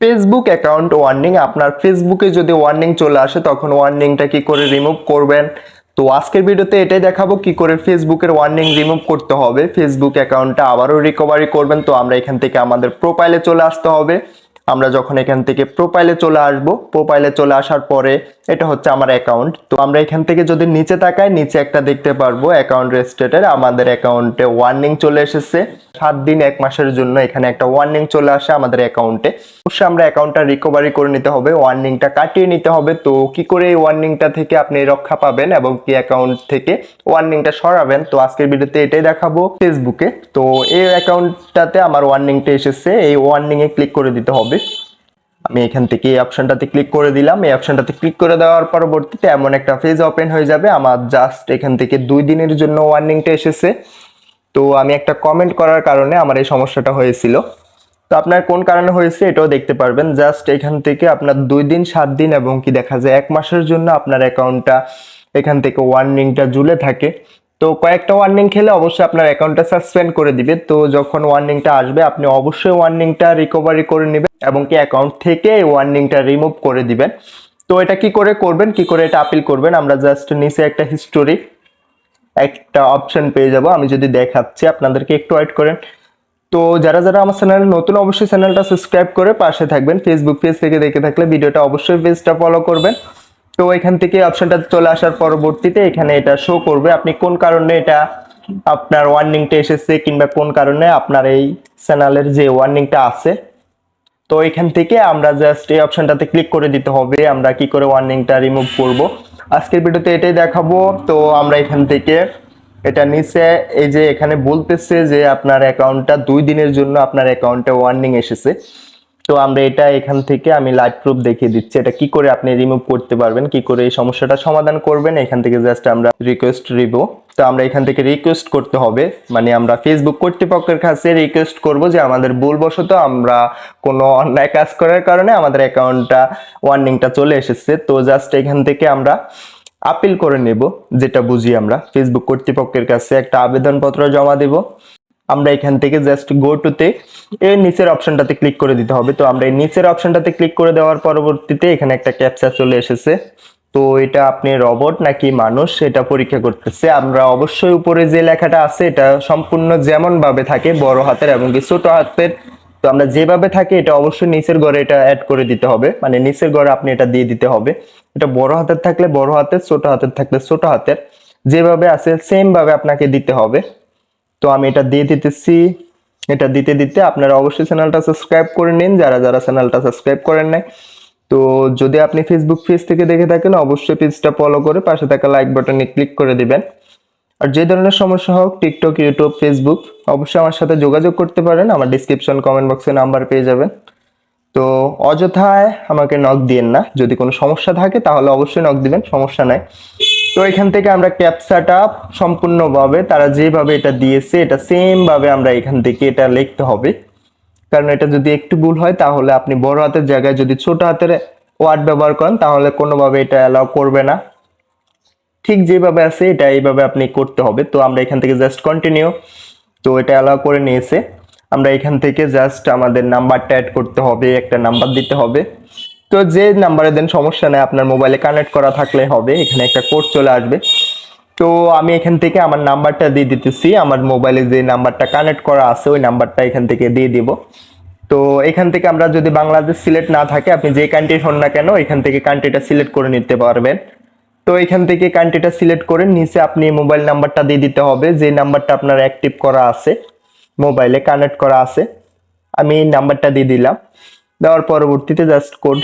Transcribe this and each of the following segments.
Facebook account warning আপনার ফেসবুকে যদি ওয়ার্নিং চলে আসে, তখন ওয়ার্নিংটা কি করে রিমুভ করবেন? তো আজকের ভিডিওতে এটাই দেখাবো, কি করে ফেসবুকের ওয়ার্নিং রিমুভ করতে হবে। ফেসবুক অ্যাকাউন্টটা আবারও রিকভারি করবেন। তো আমরা এখান থেকে আমাদের প্রোফাইলে চলে আসতে হবে। আমরা যখন এখান থেকে প্রোফাইলে চলে আসব প্রোফাইলে চলে আসার পরে এটা হচ্ছে আমার অ্যাকাউন্ট তো আমরা এখান থেকে যদি নিচে তাকাই, নিচে একটা দেখতে পারব অ্যাকাউন্ট রেজিস্ট্রেটের আমাদের অ্যাকাউন্টে ওয়ার্নিং চলে এসেছে। সাত দিন, এক মাসের জন্য এখানে একটা ওয়ার্নিং চলে আসে আমাদের অ্যাকাউন্টে অবশ্যই আমরা অ্যাকাউন্টটা রিকভারি করে নিতে হবে ওয়ার্নিংটা কাটিয়ে নিতে হবে। তো কি করে এই ওয়ার্নিংটা থেকে আপনি রক্ষা পাবেন এবং কি অ্যাকাউন্ট থেকে ওয়ার্নিংটা সরাবেন? তো আজকের ভিডিওতে এটাই দেখাবো ফেসবুকে তো এই অ্যাকাউন্টটাতে আমার ওয়ার্নিংটা এসেছে। এই ওয়ার্নিংয়ে ক্লিক করে দিতে হবে। আমি এখান থেকে এই অপশনটাতে ক্লিক করে দিলাম। এই অপশনটাতে ক্লিক করে দেওয়ার পরবর্তীতে এমন একটা পেজ ওপেন হয়ে যাবে। আমার জাস্ট এখান থেকে দুই দিনের জন্য ওয়ার্নিংটা এসেছে। তো আমি একটা কমেন্ট করার কারণে আমার এই সমস্যাটা হয়েছিল। তো আপনার কোন কারণে হয়েছে এটাও দেখতে পারবেন। জাস্ট এখান থেকে আপনার দুই দিন, সাত দিন এবং কি দেখা যায় এক মাসের জন্য আপনার অ্যাকাউন্টটা এখান থেকে ওয়ার্নিংটা ঝুলে থাকে। তো কয়েকটা ওয়ার্নিং খেলে অবশ্যই আপনার অ্যাকাউন্টটা সাসপেন্ড করে দিবে। তো যখন ওয়ার্নিংটা আসবে, আপনি অবশ্যই ওয়ার্নিংটা রিকভারি করে নেবেন এবং কি অ্যাকাউন্ট থেকে ওয়ার্নিংটা রিমুভ করে দিবেন। তো এটা কি করে করবেন? কি করে এটা আপিল করবেন? আমরা জাস্ট নিচে একটা হিস্টোরি একটা অপশন পেয়ে যাব। আমি যদি দেখাচ্ছি, আপনাদেরকে একটু ওয়েট করেন। তো যারা যারা আমার চ্যানেল নতুন, অবশ্যই চ্যানেলটা সাবস্ক্রাইব করে পাশে থাকবেন। ফেসবুক পেজ থেকে দেখে থাকলে ভিডিওটা অবশ্যই পেজটা ফলো করবেন। তো এখান থেকে অপশনটা চলে আসার পরবর্তীতে এখানে এটা শো করবে। আপনি কোন কারণে এটা আপনার ওয়ার্নিংটা এসেছে কিংবা কোন কারণে আপনার এই চ্যানেলের যে ওয়ার্নিংটা আছে? তো এখান থেকে আমরা জাস্ট এই অপশনটাতে ক্লিক করে দিতে হবে। আমরা কি করে ওয়ার্নিংটা রিমুভ করব? আজকের ভিডিওতে এটাই দেখাবো। তো আমরা এখান থেকে এটা নিচে এই যে এখানে বলতেছে যে আপনার অ্যাকাউন্টটা দুই দিনের জন্য আপনার অ্যাকাউন্টে ওয়ার্নিং এসেছে। তো আমরা এটা এখান থেকে আমি লাইভ প্রুফ দেখিয়ে দিচ্ছি। এটা কি করে আপনি রিমুভ করতে পারবেন, কি করে এই সমস্যাটা সমাধান করবেন, এখান থেকে জাস্ট আমরা রিকোয়েস্ট রিব তো আমরা এখান থেকে রিকোয়েস্ট করতে হবে মানে আমরা ফেসবুক কর্তৃপক্ষের কাছে রিকোয়েস্ট করব যে আমাদের ভুলবশত আমরা কোনো অন্যায় কাজ করার কারণে আমাদের অ্যাকাউন্টটা ওয়ার্নিংটা চলে এসেছে। তো জাস্ট এখান থেকে আমরা আপিল করে নেব, যেটা বুঝি আমরা। ফেসবুক কর্তৃপক্ষের কাছে একটা আবেদনপত্র জমা দেব। আমরা এখান থেকে জাস্ট গো টুতে এর নিচের অপশনটাতে ক্লিক করে দিতে হবে। তো আমরা এই নিচের অপশনটাতে ক্লিক করে দেওয়ার পরবর্তীতে এখানে একটা ক্যাপচা চলে এসেছে। তো এটা আপনি রবট নাকি মানুষ, এটা পরীক্ষা করতেছে। আমরা অবশ্যই উপরে যে লেখাটা আছে, এটা সম্পূর্ণ যেমন ভাবে থাকে, বড় হাতের এবং কি ছোট হাতের। তো আমরা যেভাবে থাকে, এটা অবশ্যই নিচের ঘরে এটা অ্যাড করে দিতে হবে। মানে নিচের ঘরে আপনি এটা দিয়ে দিতে হবে। এটা বড় হাতের থাকলে বড় হাতের, ছোট হাতের থাকলে ছোট হাতের। যেভাবে আছে সেম ভাবে আপনাকে দিতে হবে। তো আমি এটা দিয়ে দিতেছি। এটা দিতে দিতে আপনারা অবশ্যই চ্যানেলটা সাবস্ক্রাইব করে নিন, যারা যারা চ্যানেলটা সাবস্ক্রাইব করেন নাই। তো যদি আপনি ফেসবুক পেজ থেকে দেখে থাকেন, অবশ্যই পেজটা ফলো করে পাশে থাকা লাইক বাটনে ক্লিক করে দিবেন। আর যে ধরনের সমস্যা হোক টিকটক ইউটিউব ফেসবুক অবশ্যই আমার সাথে যোগাযোগ করতে পারেন। আমার ডিসক্রিপশন কমেন্ট বক্সে নাম্বার পেয়ে যাবেন। তো অযথায় আমাকে নক দিয়েন না। যদি কোনো সমস্যা থাকে, তাহলে অবশ্যই নক দিবেন, সমস্যা নাই। তো এখান থেকে আমরা ক্যাপসাটা সম্পূর্ণভাবে, তারা যেভাবে এটা দিয়েছে, এটা সেম ভাবে আমরা এখান থেকে এটা লিখতে হবে। কারণ এটা যদি একটু ভুল হয়, তাহলে আপনি বড় হাতের জায়গায় যদি ছোট হাতের ওয়ার্ড ব্যবহার করেন, তাহলে কোনোভাবে এটা অ্যালাউ করবে না। ঠিক যেভাবে আছে, এটা এইভাবে আপনি করতে হবে। তো আমরা এখান থেকে জাস্ট কন্টিনিউ তো এটা অ্যালাউ করে নিয়েছে। আমরা এখান থেকে জাস্ট আমাদের নাম্বারটা অ্যাড করতে হবে, একটা নাম্বার দিতে হবে। তো যে নাম্বারে দেন, সমস্যা নেই, আপনার মোবাইলে কানেক্ট করা থাকলে হবে, এখানে একটা কোড চলে আসবে। তো আমি এখান থেকে আমার নাম্বারটা দিয়ে দিতেছি, আমার মোবাইলে যে নাম্বারটা কানেক্ট করা আছে, ওই নাম্বারটা এখান থেকে দিয়ে দিব। তো এখান থেকে আমরা যদি বাংলাদেশ সিলেক্ট না থাকে, আপনি যে কান্ট্রি হন না কেন, এখান থেকে কান্ট্রিটা সিলেক্ট করে নিতে পারবেন। তো এখান থেকে কান্ট্রিটা সিলেক্ট করে নিচে আপনি মোবাইল নাম্বারটা দিয়ে দিতে হবে, যে নাম্বারটা আপনার অ্যাক্টিভ করা আছে মোবাইলে কানেক্ট করা আছে। আমি নাম্বারটা দিয়ে দিলাম। দেওয়ার পরবর্তীতে জাস্ট কোড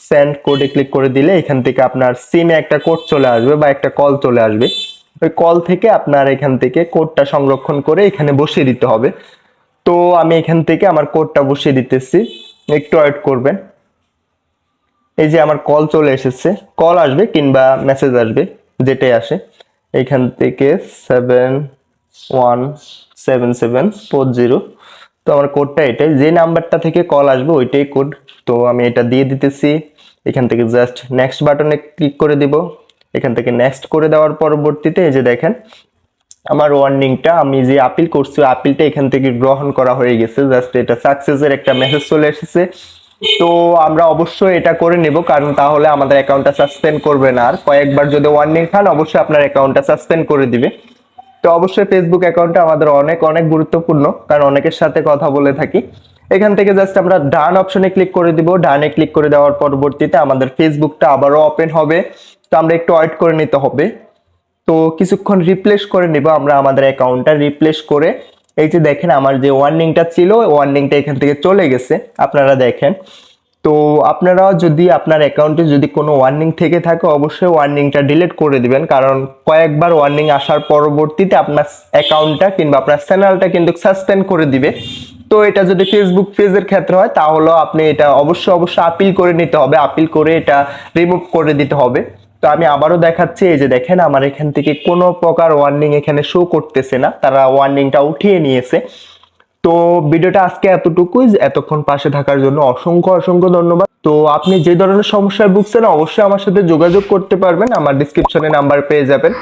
সেন্ড কোডে ক্লিক করে দিলে এখান থেকে আপনার সিমে একটা কোড চলে আসবে বা একটা কল চলে আসবে। ওই কল থেকে আপনার এখান থেকে কোডটা সংরক্ষণ করে এখানে বসিয়ে দিতে হবে। তো আমি এখান থেকে আমার কোডটা বসিয়ে দিতেছি। একটু অ্যাড করবেন। এই যে আমার কল চলে এসেছে। কল আসবে কিংবা মেসেজ আসবে, যেটাই আসে। এখান থেকে seven one seven seven four zero তো আমার কোডটা এটাই। যে নাম্বারটা থেকে কল আসবে, ওইটাই কোড তো আমি এটা দিয়ে দিতেছি। এখান থেকে জাস্ট নেক্সট বাটনে ক্লিক করে দিব। এখান থেকে নেক্সট করে দেওয়ার পরবর্তীতে এই যে দেখেন, আমার ওয়ার্নিংটা আমি যে আপিল করছি আপিলটা এখান থেকে গ্রহণ করা হয়ে গেছে। জাস্ট এটা সাকসেসের একটা মেসেজ চলে এসেছে। তো আমরা অবশ্যই এটা করে নেব, কারণ তাহলে আমাদের অ্যাকাউন্টটা সাসপেন্ড করবে না। আর কয়েকবার যদি ওয়ার্নিং খান অবশ্যই আপনার অ্যাকাউন্টটা সাসপেন্ড করে দিবে। তো অবশ্যই ফেসবুক অ্যাকাউন্টটা আমাদের অনেক অনেক গুরুত্বপূর্ণ, কারণ অনেকের সাথে কথা বলে থাকি। এখান থেকে জাস্ট আমরা ডান অপশনে ক্লিক করে দিব। ডানে ক্লিক করে দেওয়ার পরবর্তীতে আমাদের ফেসবুকটা আবারও ওপেন হবে। তো আমরা একটু ওয়েট করে নিতে হবে। তো কিছুক্ষণ রিপ্লেস করে নিব আমরা আমাদের অ্যাকাউন্টটা রিপ্লেস করে। এই যে দেখেন আমার যে ওয়ার্নিংটা ছিল ওয়ার্নিংটা এখান থেকে চলে গেছে। আপনারা দেখেন। তো আপনারা যদি আপনার অ্যাকাউন্টে যদি কোনো ওয়ার্নিং থেকে থাকে, অবশ্যই ওয়ার্নিংটা ডিলিট করে দিবেন। কারণ কয়েকবার ওয়ার্নিং আসার পরবর্তীতে আপনার অ্যাকাউন্টটা কিংবা আপনার চ্যানেলটা কিন্তু সাসপেন্ড করে দিবে। তো এটা যদি ফেসবুক পেজের ক্ষেত্রে হয় তাহলে আপনি এটা অবশ্যই অবশ্যই আপিল করে নিতে হবে। আপিল করে এটা রিমুভ করে দিতে হবে। তো আমি আবারও দেখাচ্ছি, এই যে দেখেন, আমার এখান থেকে কোনো প্রকার ওয়ার্নিং এখানে শো করতেছে না। তারা ওয়ার্নিংটা উঠিয়ে নিয়েছে। তো ভিডিওটা আজকে এতটুকুই। এতক্ষণ পাশে থাকার জন্য অসংখ্য অসংখ্য ধন্যবাদ। তো আপনি যে ধরনের সমস্যায় ভুগছেন, অবশ্যই আমার সাথে যোগাযোগ করতে পারবেন। আমার ডিসক্রিপশনে নাম্বার পেয়ে যাবেন।